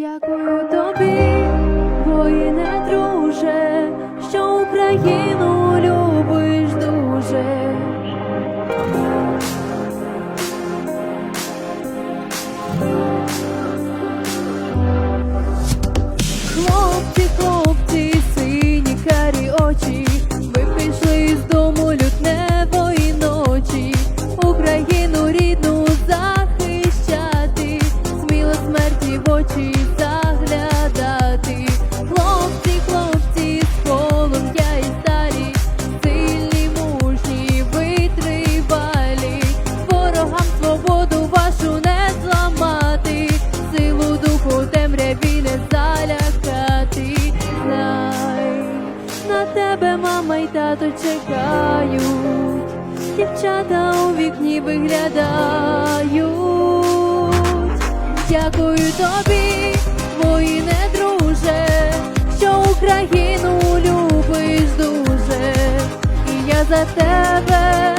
Дякую тобі, воїне друже, що Україну любиш дуже. Хлопці, хлопці, сині карі очі, ви пішли з дому лютневої ночі, Україну рідну мама й тато чекають, дівчата у вікні виглядають. Дякую тобі, воїне друже, що Україну любиш дуже, і я за тебе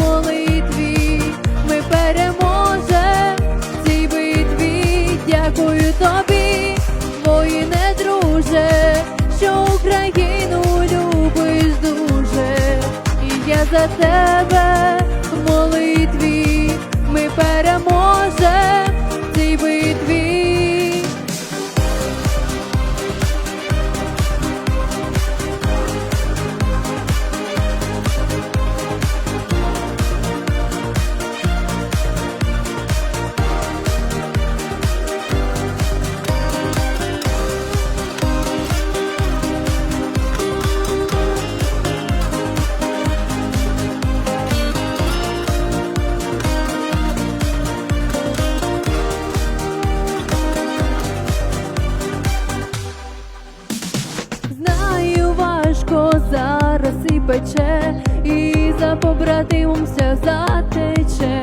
молитві ми переможем в битві. Дякую тобі, воїне друже, що Україну за тебе в молитві ми переможем пече, і за побратимом все затече,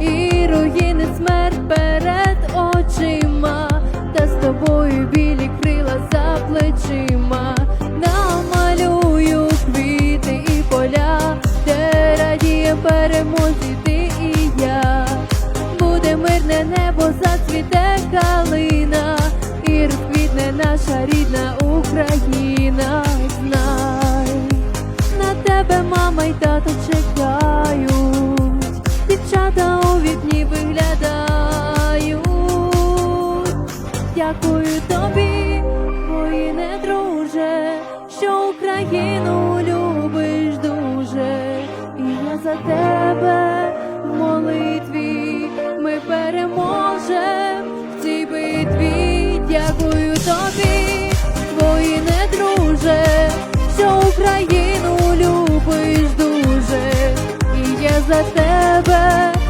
і руїни смерть перед очима, та з тобою білі крила за плечима, намалюю квіти і поля, де радіє перемозі ти і я, буде мирне небо, зацвіте калина, і розквітне наша рідна Україна. Знай, на тебе мама й тато чекають, дівчата у вікні виглядають. Дякую тобі, воїне друже, що Україну любиш за тебе